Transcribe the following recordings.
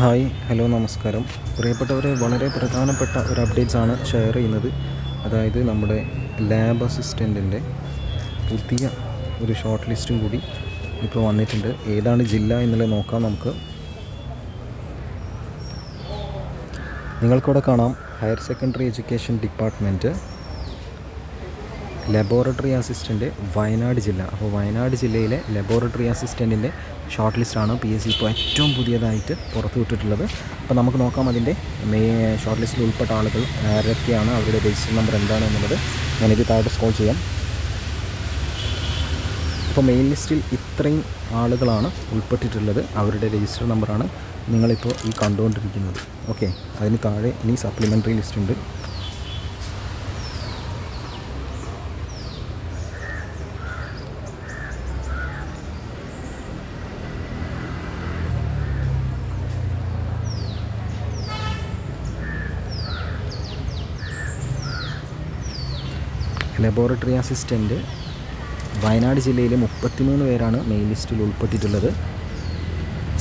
Hi hello നമസ്കാരം. പ്രിയപ്പെട്ടവരെ വളരെ പ്രധാനപ്പെട്ട ഒരു അപ്ഡേറ്റ്സ് ആണ് ഷെയർ ചെയ്യുന്നത്. അതായത് നമ്മുടെ ലാബ് അസിസ്റ്റന്റിന്റെ പുതിയ ഒരു ഷോർട്ട് ലിസ്റ്റും കൂടി ഇപ്പോൾ വന്നിട്ടുണ്ട്. ഏതാണ് ജില്ല എന്നുള്ളത് നോക്കാം നമുക്ക്. നിങ്ങൾക്കിവിടെ കാണാം higher secondary education department laboratory assistant Wayanad ജില്ല. അപ്പോൾ വയനാട് ജില്ലയിലെ ലബോറട്ടറി അസിസ്റ്റന്റിന്റെ ഷോർട്ട് ലിസ്റ്റാണ് പി എസ് സി ഇപ്പോൾ ഏറ്റവും പുതിയതായിട്ട് പുറത്തു വിട്ടിട്ടുള്ളത്. അപ്പോൾ നമുക്ക് നോക്കാം അതിന്റെ മെയ് ഷോർട്ട് ലിസ്റ്റിൽ ഉൾപ്പെട്ട ആളുകൾ ആരൊക്കെയാണ് അവരുടെ രജിസ്റ്റർ നമ്പർ എന്താണ് എന്നുള്ളത്. ഞാനിത് താഴെ സ്കോൾ ചെയ്യാം. അപ്പോൾ മെയിൻ ലിസ്റ്റിൽ ഇത്രയും ആളുകളാണ് ഉൾപ്പെട്ടിട്ടുള്ളത്. അവരുടെ രജിസ്റ്റർ നമ്പറാണ് നിങ്ങളിപ്പോൾ ഈ കണ്ടുകൊണ്ടിരിക്കുന്നത്. ഓക്കെ അതിന് താഴെ ഇനി സപ്ലിമെന്ററി ലിസ്റ്റ് ഉണ്ട്. ലബോറട്ടറി അസിസ്റ്റന്റ് വയനാട് ജില്ലയിലെ മുപ്പത്തിമൂന്ന് പേരാണ് മെയിൻ ലിസ്റ്റിൽ ഉൾപ്പെട്ടിട്ടുള്ളത്.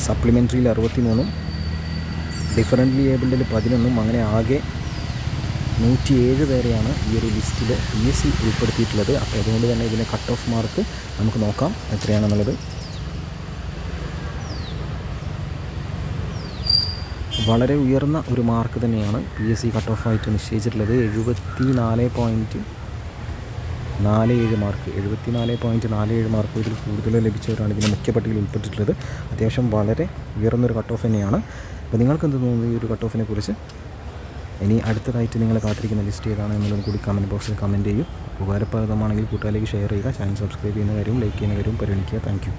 സപ്ലിമെന്ററിയിൽ അറുപത്തിമൂന്നും ഡിഫറന്റ്ലി ഏബിൾഡിൽ പതിനൊന്നും അങ്ങനെ ആകെ നൂറ്റിയേഴ് പേരെയാണ് ഈ ഒരു ലിസ്റ്റിൽ പി എസ് സി ഉൾപ്പെടുത്തിയിട്ടുള്ളത്. അപ്പോൾ അതുകൊണ്ട് തന്നെ ഇതിന്റെ കട്ട് ഓഫ് മാർക്ക് നമുക്ക് നോക്കാം എത്രയാണെന്നുള്ളത്. വളരെ ഉയർന്ന ഒരു മാർക്ക് തന്നെയാണ് പി എസ് സി കട്ട് ഓഫായിട്ട് നിശ്ചയിച്ചിട്ടുള്ളത്. എഴുപത്തി നാല് പോയിന്റ് നാല് ഏഴ് മാർക്ക് എഴുപത്തി നാല് പോയിന്റ് നാല് ഏഴ് മാർക്ക് ഇതിൽ കൂടുതൽ ലഭിച്ചവരാണ് ഇതിന്റെ മുഖ്യ പട്ടികയിൽ ഉൾപ്പെട്ടിട്ടുള്ളത്. അത്യാവശ്യം വളരെ ഉയർന്നൊരു കട്ട് ഓഫ് തന്നെയാണ്. അപ്പോൾ നിങ്ങൾക്ക് എന്ത് തോന്നുന്നു ഈ ഒരു കട്ട് ഓഫിനെ കുറിച്ച്? ഇനി അടുത്തതായിട്ട് നിങ്ങൾ കാത്തിരിക്കുന്ന ലിസ്റ്റ് ഏതാണ് എന്നുള്ളത് കൂടി കമന്റ് ബോക്സിൽ കമന്റ് ചെയ്യും. ഉപകാരപ്രദമാണെങ്കിൽ കൂട്ടുകാരിലേക്ക് ഷെയർ ചെയ്യുക ചാനൽ സബ്സ്ക്രൈബ് ചെയ്യുന്ന കാര്യവും ലൈക്ക് ചെയ്യുന്ന കാര്യവും പരിഗണിക്കുക താങ്ക്